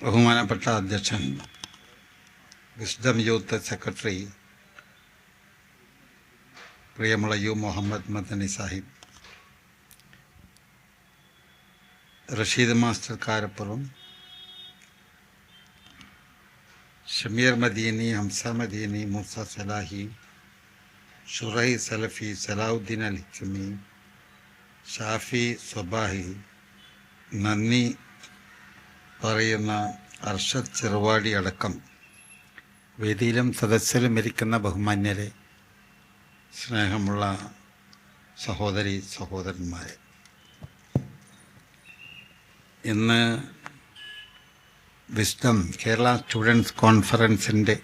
ബഹുമാനപ്പെട്ട അധ്യക്ഷൻ wisdom youth secretary പ്രിയമുള്ള യു മുഹമ്മദ് മദനി സാഹിബ് റഷീദ് മാസ്റ്റർ കാരപ്പുറം ഷമീർ മദീനി ഹംസ മദീനി മൂസ സലാഹി ഷുറൈ സലഫി സലാഹുദ്ദീൻ അൽ ഹിക്കുമി ഷാഫി സ്വബാഹി നന്ദി പറയുന്ന അർഷദ് ചെറുവാടി അടക്കം വേദിയിലും സദസ്സിലും ഇരിക്കുന്ന ബഹുമാന്യരെ സ്നേഹമുള്ള സഹോദരി സഹോദരന്മാരെ. ഇന്ന് വിസ്ഡം കേരള സ്റ്റുഡൻസ് കോൺഫറൻസിന്റെ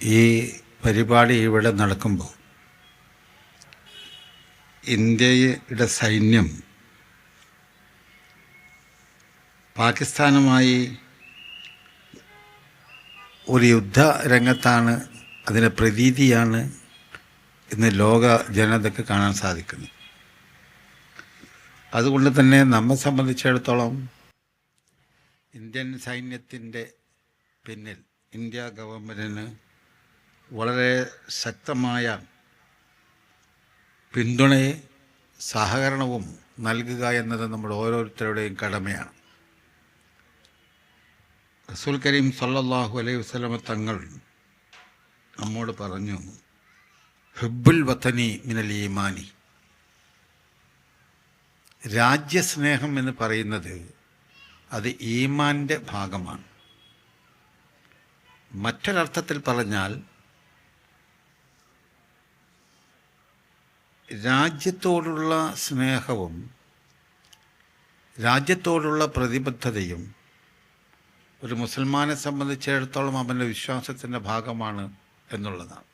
ഈ പരിപാടി ഇവിടെ നടക്കുമ്പോൾ ഇന്ത്യയുടെ സൈന്യം പാകിസ്ഥാനുമായി ഒരു യുദ്ധ രംഗത്താണ് അതിന്റെ പ്രതീതിയാണ് ഇന്ന് ലോക ജനതയ്ക്ക് കാണാൻ സാധിക്കുന്നത്. അതുകൊണ്ട് തന്നെ നമ്മെ സംബന്ധിച്ചിടത്തോളം ഇന്ത്യൻ സൈന്യത്തിന്റെ പിന്നിൽ ഇന്ത്യ ഗവൺമെന്റിന് വളരെ ശക്തമായ പിന്തുണയെ സഹകരണവും നൽകുക എന്നത് നമ്മുടെ ഓരോരുത്തരുടെയും കടമയാണ്. റസൂൽ കരീം സല്ലാഹു അലൈഹി വസ്ലമ തങ്ങൾ നമ്മോട് പറഞ്ഞു ഹിബുൽ വത്തനി മിനൽ ഈമാനി. രാജ്യസ്നേഹം എന്ന് പറയുന്നത് അത് ഈമാന്റെ ഭാഗമാണ്. മറ്റൊരർത്ഥത്തിൽ പറഞ്ഞാൽ രാജ്യത്തോടുള്ള സ്നേഹവും രാജ്യത്തോടുള്ള പ്രതിബദ്ധതയും ഒരു മുസൽമാനെ സംബന്ധിച്ചിടത്തോളം അവന്റെ വിശ്വാസത്തിന്റെ ഭാഗമാണ് എന്നുള്ളതാണ്.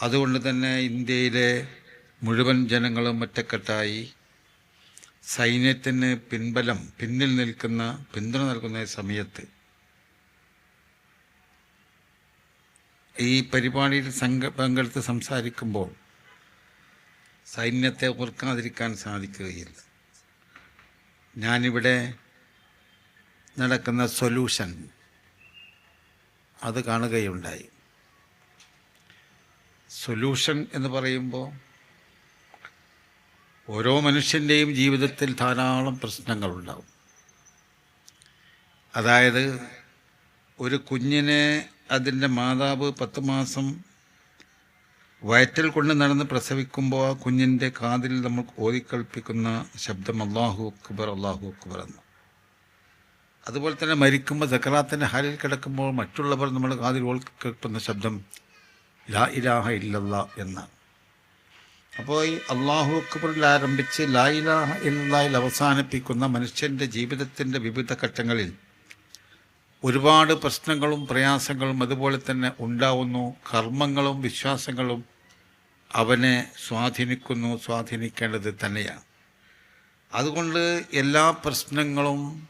അതുകൊണ്ട് തന്നെ ഇന്ത്യയിലെ മുഴുവൻ ജനങ്ങളും ഒറ്റക്കെട്ടായി സൈന്യത്തിന് പിൻബലം പിന്നിൽ നിൽക്കുന്ന പിന്തുണ നൽകുന്ന സമയത്ത് ഈ പരിപാടിയിൽ സംഘ പങ്കെടുത്ത് സംസാരിക്കുമ്പോൾ സൈന്യത്തെ ഓർക്കാതിരിക്കാൻ സാധിക്കുകയില്ല. ഞാനിവിടെ നടക്കുന്ന സൊല്യൂഷൻ. അത് കാണുകയുണ്ടായി. സൊല്യൂഷൻ എന്ന് പറയുമ്പോൾ ഓരോ മനുഷ്യന്റെയും ജീവിതത്തിൽ ധാരാളം പ്രശ്നങ്ങളുണ്ടാവും. അതായത് ഒരു കുഞ്ഞിനെ അതിന്റെ മാതാവ് പത്ത് മാസം വയറ്റിൽ കൊണ്ട് നടന്ന് പ്രസവിക്കുമ്പോൾ ആ കുഞ്ഞിന്റെ കാതിൽ നമ്മൾ ഓതിക്കൽപ്പിക്കുന്ന ശബ്ദം അള്ളാഹു അക്ബർ അള്ളാഹു അക്ബർ എന്ന്. അതുപോലെ തന്നെ മരിക്കുമ്പോൾ സക്കറാത്തിന്റെ ഹാലിൽ കിടക്കുമ്പോൾ മറ്റുള്ളവർ നമ്മുടെ കാതിൽ കേൾക്കുന്ന ശബ്ദം ലാ ഇലാഹ ഇല്ലല്ല എന്നാണ്. അപ്പോൾ ഈ അള്ളാഹു അക്ബറിൽ ആരംഭിച്ച് ലാ ഇലാഹ ഇല്ലായിൽ അവസാനിപ്പിക്കുന്ന മനുഷ്യന്റെ ജീവിതത്തിന്റെ വിവിധ ഘട്ടങ്ങളിൽ ഒരുപാട് പ്രശ്നങ്ങളും പ്രയാസങ്ങളും അതുപോലെ തന്നെ ഉണ്ടാവുന്നു. കർമ്മങ്ങളും വിശ്വാസങ്ങളും അവനെ സ്വാധീനിക്കുന്നു സ്വാധീനിക്കേണ്ടത് തന്നെയാണ്. അതുകൊണ്ട് എല്ലാ പ്രശ്നങ്ങളും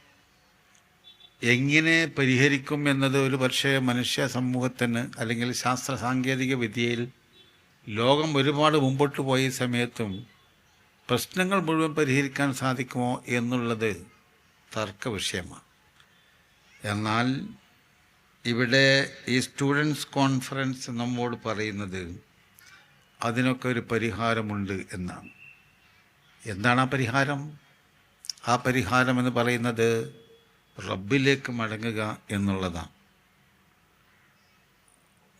എങ്ങനെ പരിഹരിക്കും എന്നത് ഒരു പക്ഷേ മനുഷ്യ സമൂഹത്തിന് അല്ലെങ്കിൽ ശാസ്ത്ര സാങ്കേതിക വിദ്യയിൽ ലോകം ഒരുപാട് മുമ്പോട്ട് പോയ സമയത്തും പ്രശ്നങ്ങൾ മുഴുവൻ പരിഹരിക്കാൻ സാധിക്കുമോ എന്നുള്ളത് തർക്ക വിഷയമാണ്. എന്നാൽ ഇവിടെ ഈ സ്റ്റുഡൻസ് കോൺഫറൻസ് നമ്മോട് പറയുന്നത് അതിനൊക്കെ ഒരു പരിഹാരമുണ്ട് എന്നാണ്. എന്താണ് ആ പരിഹാരം? ആ പരിഹാരം എന്ന് പറയുന്നത് റബ്ബിലേക്ക് മടങ്ങുക എന്നുള്ളതാണ്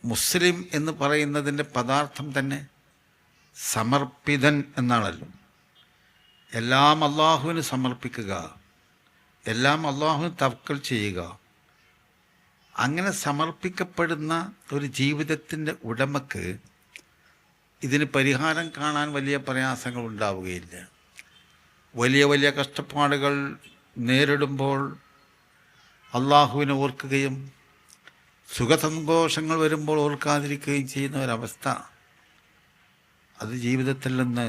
മുസ്ലിം എന്ന് പറയുന്നതിന്റെ പദാർത്ഥം തന്നെ സമർപ്പിതൻ എന്നാണല്ലോ. എല്ലാം അള്ളാഹുവിന് സമർപ്പിക്കുക എല്ലാം അള്ളാഹുവിന് തവക്കൽ ചെയ്യുക. അങ്ങനെ സമർപ്പിക്കപ്പെടുന്ന ഒരു ജീവിതത്തിന്റെ ഉടമക്ക് ഇതിന് പരിഹാരം കാണാൻ വലിയ പ്രയാസങ്ങൾ ഉണ്ടാവുകയില്ല. വലിയ വലിയ കഷ്ടപ്പാടുകൾ നേരിടുമ്പോൾ അള്ളാഹുവിനെ ഓർക്കുകയും സുഖസന്തോഷങ്ങൾ വരുമ്പോൾ ഓർക്കാതിരിക്കുകയും ചെയ്യുന്ന ഒരവസ്ഥ അത് ജീവിതത്തിൽ നിന്ന്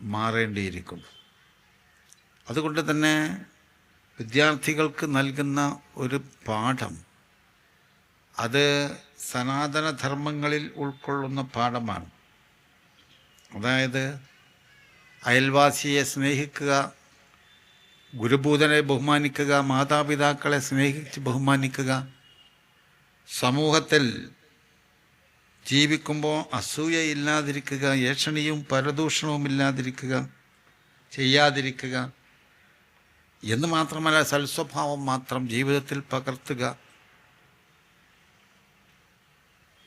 മാറേണ്ടിയിരിക്കും അതുകൊണ്ട് തന്നെ വിദ്യാർത്ഥികൾക്ക് നൽകുന്ന ഒരു പാഠം അത് സനാതനധർമ്മങ്ങളിൽ ഉൾക്കൊള്ളുന്ന പാഠമാണ്. അതായത് അയൽവാസിയെ സ്നേഹിക്കുക ഗുരുഭൂതനെ ബഹുമാനിക്കുക മാതാപിതാക്കളെ സ്നേഹിച്ച് ബഹുമാനിക്കുക. സമൂഹത്തിൽ ജീവിക്കുമ്പോൾ അസൂയ ഇല്ലാതിരിക്കുക ഏഷണിയും പരദൂഷണവും ഇല്ലാതിരിക്കുക ചെയ്യാതിരിക്കുക. എന്ന് മാത്രമല്ല സൽസ്വഭാവം മാത്രം ജീവിതത്തിൽ പകർത്തുക.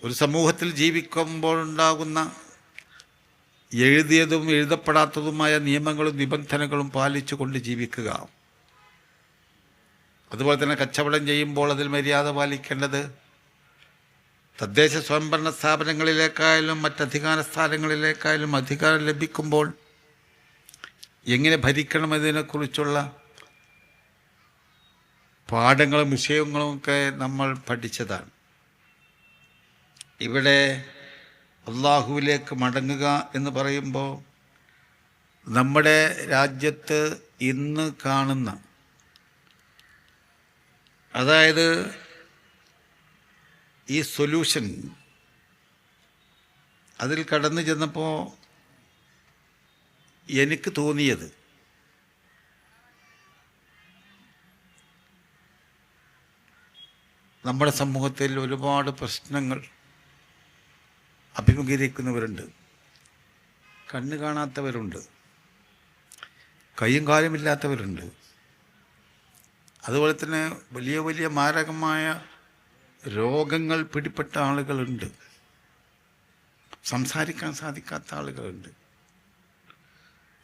ഒരു സമൂഹത്തിൽ ജീവിക്കുമ്പോഴുണ്ടാകുന്ന എഴുതിയതും എഴുതപ്പെടാത്തതുമായ നിയമങ്ങളും നിബന്ധനകളും പാലിച്ചുകൊണ്ട് ജീവിക്കുക. അതുപോലെ തന്നെ കച്ചവടം ചെയ്യുമ്പോൾ അതിൽ മര്യാദ പാലിക്കേണ്ടത് തദ്ദേശ സ്വയംഭരണ സ്ഥാപനങ്ങളിലേക്കായാലും മറ്റധികാര സ്ഥാനങ്ങളിലേക്കായാലും അധികാരം ലഭിക്കുമ്പോൾ എങ്ങനെ ഭരിക്കണമെന്നതിനെക്കുറിച്ചുള്ള പാഠങ്ങളും വിഷയങ്ങളും ഒക്കെ നമ്മൾ പഠിച്ചതാണ്. ഇവിടെ അള്ളാഹുവിലേക്ക് മടങ്ങുക എന്ന് പറയുമ്പോൾ നമ്മുടെ രാജ്യത്ത് ഇന്ന് കാണുന്ന അതായത് ഈ സൊല്യൂഷൻ അതിൽ കടന്നു ചെന്നപ്പോൾ എനിക്ക് തോന്നിയത് നമ്മുടെ സമൂഹത്തിൽ ഒരുപാട് പ്രശ്നങ്ങൾ അഭിമുഖീകരിക്കുന്നവരുണ്ട്. കണ്ണ് കാണാത്തവരുണ്ട്. കൈയും കാലുമില്ലാത്തവരുണ്ട് അതുപോലെ തന്നെ വലിയ വലിയ മാരകമായ രോഗങ്ങൾ പിടിപ്പെട്ട ആളുകളുണ്ട്. സംസാരിക്കാൻ സാധിക്കാത്ത ആളുകളുണ്ട്.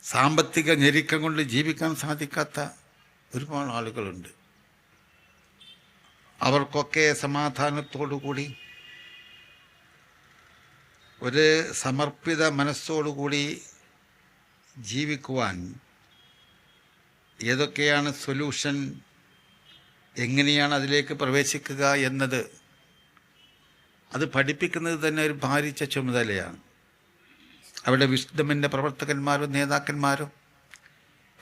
സാമ്പത്തിക ഞെരുക്കം കൊണ്ട് ജീവിക്കാൻ സാധിക്കാത്ത ഒരുപാട് ആളുകളുണ്ട്. അവർക്കൊക്കെ സമാധാനത്തോടു കൂടി ഒരു സമർപ്പിത മനസ്സോടുകൂടി ജീവിക്കുവാൻ ഏതൊക്കെയാണ് സൊല്യൂഷൻ? എങ്ങനെയാണ് അതിലേക്ക് പ്രവേശിക്കുക എന്നത്? അത് പഠിപ്പിക്കുന്നത് തന്നെ ഒരു ഭാരിച്ച ചുമതലയാണ്. അവിടെ വിശുദ്ധമിന്റെ പ്രവർത്തകന്മാരും നേതാക്കന്മാരും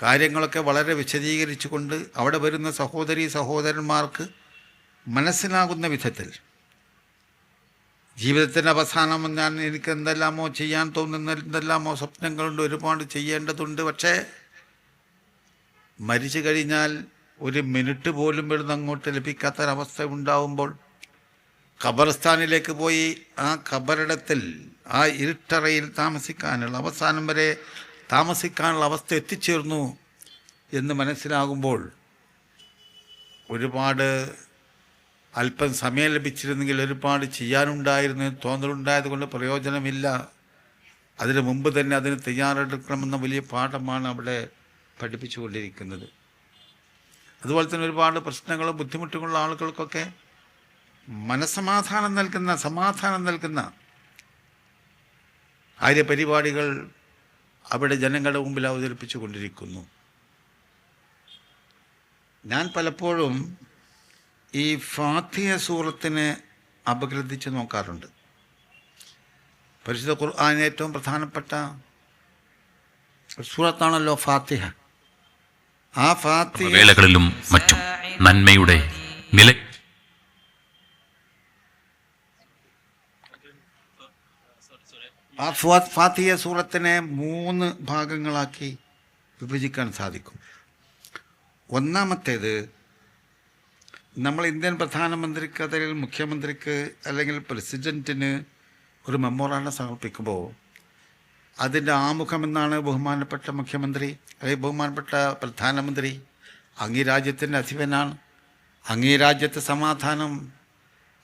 കാര്യങ്ങളൊക്കെ വളരെ വിശദീകരിച്ചുകൊണ്ട് അവിടെ വരുന്ന സഹോദരി സഹോദരന്മാർക്ക് മനസ്സിലാകുന്ന വിധത്തിൽ ജീവിതത്തിന്റെ അവസാനം ഞാൻ എനിക്ക് എന്തെല്ലാമോ ചെയ്യാൻ തോന്നുന്ന എന്തെല്ലാമോ സ്വപ്നങ്ങളുണ്ട് ഒരുപാട് ചെയ്യേണ്ടതുണ്ട്. പക്ഷേ മരിച്ചു കഴിഞ്ഞാൽ ഒരു മിനിറ്റ് പോലും ഇവിടുന്ന് അങ്ങോട്ട് ലഭിക്കാത്തൊരവസ്ഥ ഉണ്ടാവുമ്പോൾ ഖബർസ്ഥാനിലേക്ക് പോയി ആ ഖബറിടത്തിൽ ആ ഇരുട്ടറയിൽ താമസിക്കാനുള്ള അവസാനം വരെ താമസിക്കാനുള്ള അവസ്ഥ എത്തിച്ചേർന്നു എന്ന് മനസ്സിലാകുമ്പോൾ ഒരുപാട് അല്പം സമയം ലഭിച്ചിരുന്നെങ്കിൽ ഒരുപാട് ചെയ്യാനുണ്ടായിരുന്നു. എന്ന് തോന്നലുണ്ടായത് കൊണ്ട് പ്രയോജനമില്ല. അതിന് മുമ്പ് തന്നെ അതിന് തയ്യാറെടുക്കണമെന്ന വലിയ പാഠമാണ് അവിടെ പഠിപ്പിച്ചുകൊണ്ടിരിക്കുന്നത്. അതുപോലെ തന്നെ ഒരുപാട് പ്രശ്നങ്ങളും ബുദ്ധിമുട്ടുകളുള്ള ആളുകൾക്കൊക്കെ മനസമാധാനം നൽകുന്ന സമാധാനം നൽകുന്ന കാര്യപരിപാടികൾ അവിടെ ജനങ്ങളുടെ മുമ്പിൽ അവതരിപ്പിച്ചു കൊണ്ടിരിക്കുന്നു ഞാൻ പലപ്പോഴും ഈ ഫാത്തിഹ സൂറത്തിനെ അപഗ്രഥിച്ച് നോക്കാറുണ്ട്. പരിശുദ്ധ ഖുർആൻ ഏറ്റവും പ്രധാനപ്പെട്ട സൂറത്താണല്ലോ ഫാത്തിഹ. ആ ഫാത്തിഹ വേളകളിലും മറ്റും നന്മയുടെ നില ആ ഫാത്തിഹ സൂറത്തിനെ മൂന്ന് ഭാഗങ്ങളാക്കി വിഭജിക്കാൻ സാധിക്കും. ഒന്നാമത്തേത് നമ്മൾ ഇന്ത്യൻ പ്രധാനമന്ത്രിക്ക് അല്ലെങ്കിൽ മുഖ്യമന്ത്രിക്ക് അല്ലെങ്കിൽ പ്രസിഡന്റിന് ഒരു മെമ്മോറാണ്ടം സമർപ്പിക്കുമ്പോൾ അതിന്റെ ആമുഖം എന്നാണ് ബഹുമാനപ്പെട്ട മുഖ്യമന്ത്രി അല്ലെങ്കിൽ ബഹുമാനപ്പെട്ട പ്രധാനമന്ത്രി അങ്ങീ രാജ്യത്തിന്റെ അധിപനാണ്. അങ്ങീ രാജ്യത്തെ സമാധാനം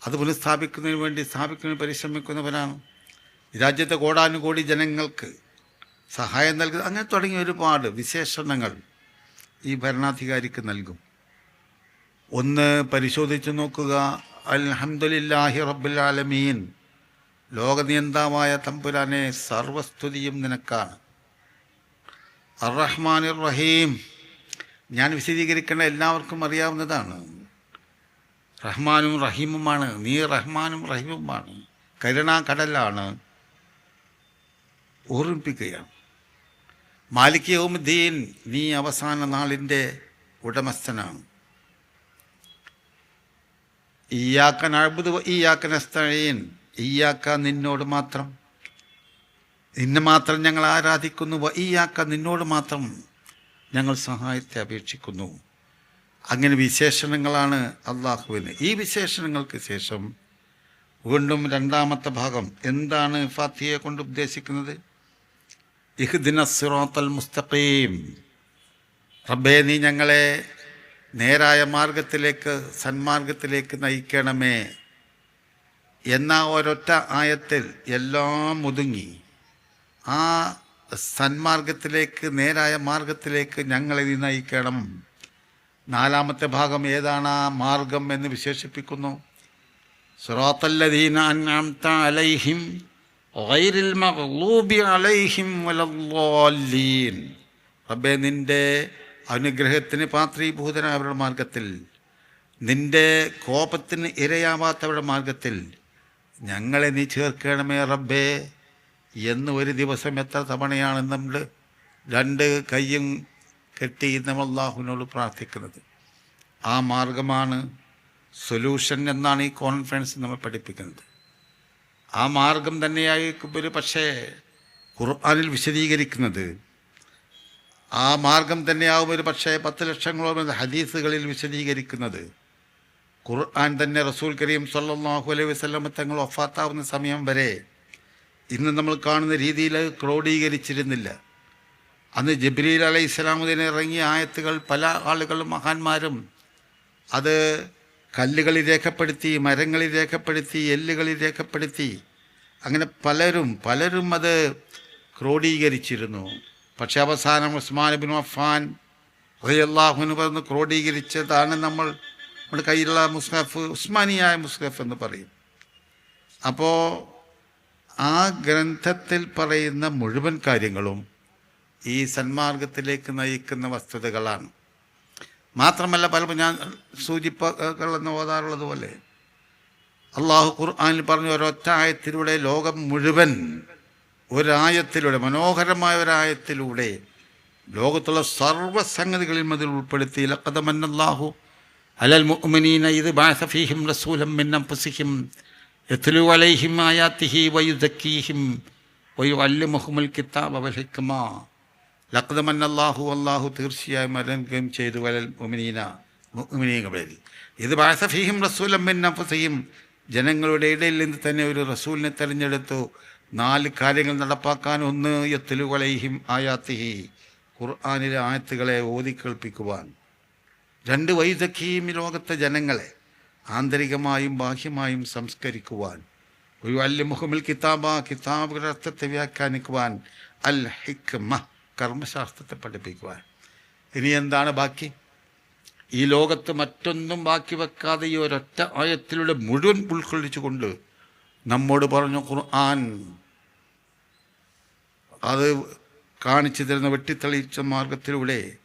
അത് പുനഃസ്ഥാപിക്കുന്നതിന് വേണ്ടി സ്ഥാപിക്കുന്നതിന് പരിശ്രമിക്കുന്നവരാണ് ഈ രാജ്യത്തെ കോടാനുകോടി ജനങ്ങൾക്ക് സഹായം നൽകുക അങ്ങനെ തുടങ്ങിയ ഒരുപാട് വിശേഷണങ്ങൾ ഈ ഭരണാധികാരിക്ക് നൽകും. ഒന്ന് പരിശോധിച്ച് നോക്കുക. അൽഹംദുലില്ലാഹി റബ്ബുൽ ആലമീൻ. ലോകനിയന്താവായ തമ്പുരാനെ സർവസ്തുതിയും നിനക്കാണ്. അറഹ്മാൻ റഹീം ഞാൻ വിശദീകരിക്കേണ്ട എല്ലാവർക്കും അറിയാവുന്നതാണ്. റഹ്മാനും റഹീമുമാണ്. നീ റഹ്മാനും റഹീമുമാണ്. കരുണാകടലാണ് ഓർമ്മിപ്പിക്കുകയാണ്. മാലിക് യൗമുദ്ദീൻ നീ അവസാന നാളിന്റെ ഉടമസ്ഥനാണ്. ഈയാക്ക നഴുപത് ഈയാക്ക നസ്തഴീൻ ഈയാക്ക നിന്നോട് മാത്രം. നിന്നെ മാത്രം ഞങ്ങൾ ആരാധിക്കുന്നു. ഈയാക്ക നിന്നോട് മാത്രം ഞങ്ങൾ സഹായത്തെ അപേക്ഷിക്കുന്നു. അങ്ങനെ വിശേഷണങ്ങളാണ് അള്ളാഹുവിന് ഈ വിശേഷണങ്ങൾക്ക് ശേഷം വീണ്ടും രണ്ടാമത്തെ ഭാഗം. എന്താണ് ഫാത്തിയെ കൊണ്ട് ഉദ്ദേശിക്കുന്നത്? ഇഹ്ദിന സിറോത്തൽ മുസ്തഖീം. റബ്ബേ നീ ഞങ്ങളെ നേരായ മാർഗത്തിലേക്ക് സന്മാർഗത്തിലേക്ക് നയിക്കണമേ എന്ന ഒരൊറ്റ ആയത്തിൽ എല്ലാം ഒതുങ്ങി. ആ സന്മാർഗത്തിലേക്ക് നേരായ മാർഗത്തിലേക്ക് ഞങ്ങളെ നയിക്കണം. നാലാമത്തെ ഭാഗം ഏതാണ്? ആ മാർഗം എന്ന് വിശേഷിപ്പിക്കുന്നു. അലൈഹിം ഗൈറിൽ അലൈഹിം റബ്ബേ നിന്റെ അനുഗ്രഹത്തിന് പാത്രീഭൂതനായവരുടെ മാർഗത്തിൽ നിന്റെ കോപത്തിന് ഇരയാവാത്തവരുടെ മാർഗത്തിൽ ഞങ്ങളെ നീ ചേർക്കണമേ റബ്ബേ എന്ന് ഒരു ദിവസം എത്ര തവണയാണ് നമ്മൾ രണ്ട് കൈയും കെട്ടി നമ്മൾ അള്ളാഹുവിനോട് പ്രാർത്ഥിക്കുന്നത്. ആ മാർഗമാണ് സൊല്യൂഷൻ എന്നാണ് ഈ കോൺഫറൻസ് നമ്മൾ പഠിപ്പിക്കുന്നത്. ആ മാർഗം തന്നെയായിരിക്കും ഒരു പക്ഷേ ഖുർആാനിൽ വിശദീകരിക്കുന്നത് ആ മാർഗം തന്നെയാവും ഒരു പക്ഷേ പത്ത് ലക്ഷങ്ങളോളം ഹദീസുകളിൽ വിശദീകരിക്കുന്നത്. ഖുർആൻ തന്നെ റസൂൽ കരീം സല്ലാഹു അലൈഹി വസ്ലമ തങ്ങൾ ഒഫാത്താവുന്ന സമയം വരെ ഇന്ന് നമ്മൾ കാണുന്ന രീതിയിൽ ക്രോഡീകരിച്ചിരുന്നില്ല. അന്ന് ജബ്രീൽ അലൈഹി ഇസ്ലാമുദ്ദീൻ ഇറങ്ങിയ ആയത്തുകൾ പല ആളുകളും മഹാന്മാരും അത് കല്ലുകളിൽ രേഖപ്പെടുത്തി മരങ്ങളിൽ രേഖപ്പെടുത്തി എല്ലുകളിൽ രേഖപ്പെടുത്തി അങ്ങനെ പലരും പലരും അത് ക്രോഡീകരിച്ചിരുന്നു. പക്ഷെ അവസാനം ഉസ്മാൻ ബിൻ അഫാൻ റളിയല്ലാഹുവിന് പറഞ്ഞ് ക്രോഡീകരിച്ചതാണ് നമ്മൾ നമ്മുടെ കയ്യിലുള്ള മുസ്ഹഫ് ഉസ്മാനിയായ മുസ്ഹഫ് എന്ന് പറയും. അപ്പോൾ ആ ഗ്രന്ഥത്തിൽ പറയുന്ന മുഴുവൻ കാര്യങ്ങളും ഈ സന്മാർഗത്തിലേക്ക് നയിക്കുന്ന വസ്തുതകളാണ്. മാത്രമല്ല പലപ്പോൾ ഞാൻ സൂചിപ്പകളെന്ന് ഓതാറുള്ളത് പോലെ അള്ളാഹു ഖുർആാനിൽ പറഞ്ഞ ഒരൊറ്റ ആയത്തിലൂടെ ലോകം മുഴുവൻ ഒരായത്തിലൂടെ മനോഹരമായ ഒരായത്തിലൂടെ ലോകത്തുള്ള സർവസംഗതികളിലും അതിൽ ഉൾപ്പെടുത്തി ലക്കതമന്നാഹു അലൽ മുഅ്മിനീന ഇത് ബാസഫീഹിം റസൂലം മിന്നം അൻഫുസിഹിം യത്ലു അലൈഹിം ആയാത്തിഹി വയുദക്കീഹിം വയു അല്ല കിതാബ കിത്താബ് അവഹിക്കുമാ ലക്കതമന്നാഹു അല്ലാഹു തീർച്ചയായും അലങ്കം ചെയ്തു വലൽ മുഅ്മിനീന മുഅ്മിനീങ്ങളിൽ ഇത് ബാസഫീഹിം റസൂലം മിന്നം അൻഫുസിഹിം. ജനങ്ങളുടെ ഇടയിൽ നിന്ന് തന്നെ ഒരു റസൂലിനെ തിരഞ്ഞെടുത്തു. നാല് കാര്യങ്ങൾ നടപ്പാക്കാൻ ഒന്ന് യത്ലു അലൈഹിം ആയാത്തിഹി ഖുർആാനിലെ ആയത്തുകളെ ഓതിക്കേൾപ്പിക്കുവാൻ രണ്ട് വൈദഗ്ധ്യയും ലോകത്തെ ജനങ്ങളെ ആന്തരികമായും ബാഹ്യമായും സംസ്കരിക്കുവാൻ. ഒരു അല്ല മുഹമ്മിൽ കിതാബ കിതാബുകളുടെ അർത്ഥത്തെ വ്യാഖ്യാനിക്കുവാൻ. അൽ ഹിക്മ കർമ്മശാസ്ത്രത്തെ പഠിപ്പിക്കുവാൻ. ഇനി എന്താണ് ബാക്കി? ഈ ലോകത്ത് മറ്റൊന്നും ബാക്കി വെക്കാതെ ഈ ഒരൊറ്റ ആയത്തിലൂടെ മുഴുവൻ ഉൾക്കൊള്ളിച്ചുകൊണ്ട് നമ്മോട് പറഞ്ഞു ഖുർആൻ. അത് കാണിച്ചു തരുന്ന വെട്ടിത്തെളിയിച്ച മാർഗത്തിലൂടെ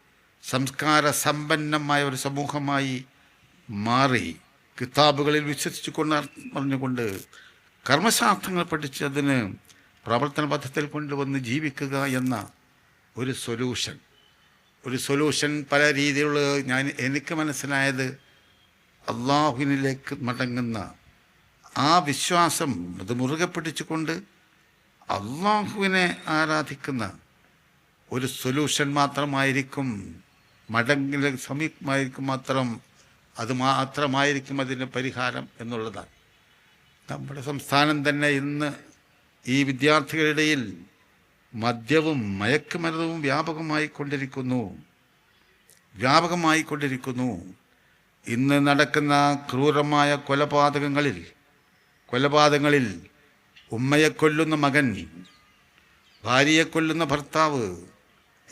സംസ്കാര സമ്പന്നമായ ഒരു സമൂഹമായി മാറി. കിതാബുകളിൽ വിശ്വസിച്ചു കൊണ്ട് പറഞ്ഞുകൊണ്ട് കർമ്മശാസ്ത്രങ്ങൾ പഠിച്ചതിന് പ്രവർത്തന പദ്ധതിയിൽ കൊണ്ടുവന്ന് ജീവിക്കുക എന്ന ഒരു സൊല്യൂഷൻ ഒരു സൊല്യൂഷൻ പല രീതിയിലുള്ള ഞാൻ എനിക്ക് മനസ്സിലായത് അള്ളാഹുവിനിലേക്ക് മടങ്ങുന്ന ആ വിശ്വാസം അത് മുറുകെ പിടിച്ചുകൊണ്ട് അള്ളാഹുവിനെ ആരാധിക്കുന്ന ഒരു സൊല്യൂഷൻ മാത്രമായിരിക്കും മടങ്ങിലെ സമീപമായിരിക്കും മാത്രം അത് മാത്രമായിരിക്കും അതിന്റെ പരിഹാരം എന്നുള്ളതാണ്. നമ്മുടെ സംസ്ഥാനം തന്നെ ഇന്ന് ഈ വിദ്യാർത്ഥികളുടെ മദ്യവും മയക്കുമരുന്നും വ്യാപകമായി കൊണ്ടിരിക്കുന്നു വ്യാപകമായി കൊണ്ടിരിക്കുന്നു ഇന്ന് നടക്കുന്ന ക്രൂരമായ കൊലപാതകങ്ങളിൽ കൊലപാതകങ്ങളിൽ ഉമ്മയെ കൊല്ലുന്ന മകൻ ഭാര്യയെ കൊല്ലുന്ന ഭർത്താവ്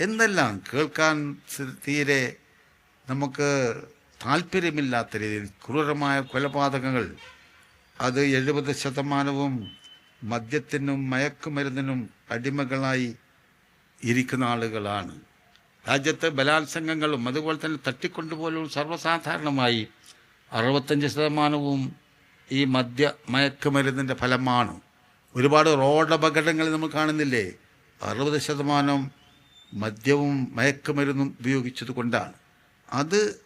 എന്നെല്ലാം കേൾക്കാൻ തീരെ നമുക്ക് താല്പര്യമില്ലാത്ത രീതിയിൽ ക്രൂരമായ കൊലപാതകങ്ങൾ. അത് എഴുപത് ശതമാനവും മദ്യത്തിനും മയക്കുമരുന്നിനും അടിമകളായി ഇരിക്കുന്ന ആളുകളാണ്. രാജ്യത്ത് ബലാത്സംഗങ്ങളും അതുപോലെ തന്നെ തട്ടിക്കൊണ്ടുപോലും സർവസാധാരണമായി അറുപത്തഞ്ച് ശതമാനവും ഈ മദ്യ മയക്കുമരുന്നിന്റെ ഫലമാണ്. ഒരുപാട് റോഡ് അപകടങ്ങൾ നമ്മൾ കാണുന്നില്ലേ? അറുപത് ശതമാനം മദ്യവും മയക്കുമരുന്നും ഉപയോഗിച്ചത് കൊണ്ടാണ്. അത്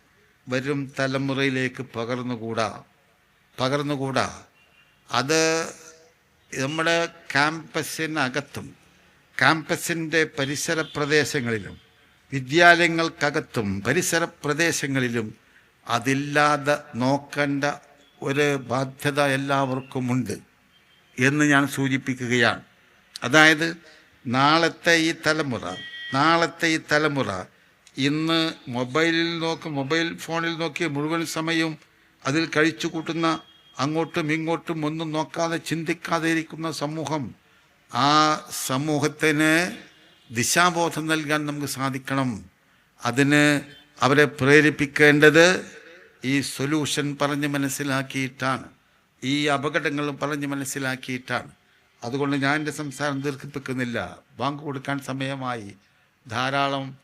വരും തലമുറയിലേക്ക് പകർന്നുകൂടാ? പകർന്നുകൂടാ? അത് നമ്മുടെ ക്യാമ്പസിനകത്തും ക്യാമ്പസിന്റെ പരിസര പ്രദേശങ്ങളിലും വിദ്യാലയങ്ങൾക്കകത്തും പരിസര പ്രദേശങ്ങളിലും അതില്ലാതെ നോക്കേണ്ട ഒരു ബാധ്യത എല്ലാവർക്കുമുണ്ട് എന്ന് ഞാൻ സൂചിപ്പിക്കുകയാണ്. അതായത് നാളത്തെ ഈ തലമുറ നാളത്തെ ഈ തലമുറ ഇന്ന് മൊബൈലിൽ നോക്കി മൊബൈൽ ഫോണിൽ നോക്കിയ മുഴുവൻ സമയവും അതിൽ കഴിച്ചു കൂട്ടുന്ന അങ്ങോട്ടും ഇങ്ങോട്ടും ഒന്നും നോക്കാതെ ചിന്തിക്കാതെ ഇരിക്കുന്ന സമൂഹം ആ സമൂഹത്തിന് ദിശാബോധം നൽകാൻ നമുക്ക് സാധിക്കണം. അതിന് അവരെ പ്രേരിപ്പിക്കേണ്ടത് ഈ സൊല്യൂഷൻ പറഞ്ഞ് മനസ്സിലാക്കിയിട്ടാണ്. ഈ അപകടങ്ങൾ പറഞ്ഞ് മനസ്സിലാക്കിയിട്ടാണ്. അതുകൊണ്ട് ഞാൻ എന്റെ സംസാരം ദീർഘിപ്പിക്കുന്നില്ല. ബാങ്ക് കൊടുക്കാൻ സമയമായി. ധാരാളം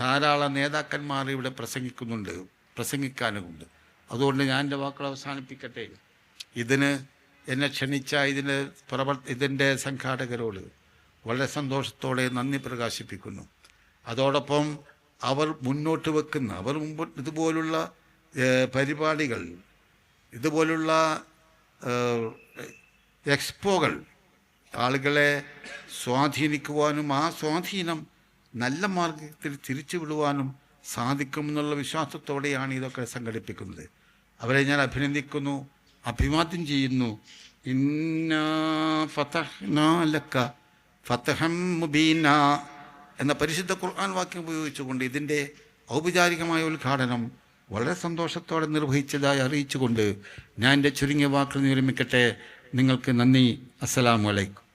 ധാരാളം നേതാക്കന്മാർ ഇവിടെ പ്രസംഗിക്കുന്നുണ്ട് പ്രസംഗിക്കാനുമുണ്ട്. അതുകൊണ്ട് ഞാൻ എന്റെ വാക്കുകൾ അവസാനിപ്പിക്കട്ടെ. ഇതിന് എന്നെ ക്ഷണിച്ച ഇതിന്റെ പ്രവർ ഇതിന്റെ സംഘാടകരോട് വളരെ സന്തോഷത്തോടെ നന്ദി പ്രകാശിപ്പിക്കുന്നു. അതോടൊപ്പം അവർ മുന്നോട്ട് വെക്കുന്ന അവർ മുമ്പ് ഇതുപോലുള്ള പരിപാടികൾ ഇതുപോലുള്ള എക്സ്പോകൾ ആളുകളെ സ്വാധീനിക്കുവാനും ആ സ്വാധീനം നല്ല മാർഗത്തിൽ തിരിച്ചു വിടുവാനും സാധിക്കുമെന്നുള്ള വിശ്വാസത്തോടെയാണ് ഇതൊക്കെ സംഘടിപ്പിക്കുന്നത്. അവരെ ഞാൻ അഭിനന്ദിക്കുന്നു അഭിവാദ്യം ചെയ്യുന്നു. ഇന്ന ഫതഹ്നാ ലക ഫതഹം മുബീന എന്ന പരിശുദ്ധ ഖുർആൻ വാക്യം ഉപയോഗിച്ചുകൊണ്ട് ഇതിന്റെ ഔപചാരികമായ ഉദ്ഘാടനം വളരെ സന്തോഷത്തോടെ നിർവഹിച്ചതായി അറിയിച്ചുകൊണ്ട് ഞാൻ എന്റെ ചുരുങ്ങിയ വാക്കുകൾ വിരമിക്കട്ടെ. നിങ്ങൾക്ക് നന്ദി. അസ്സലാമു അലൈക്കും.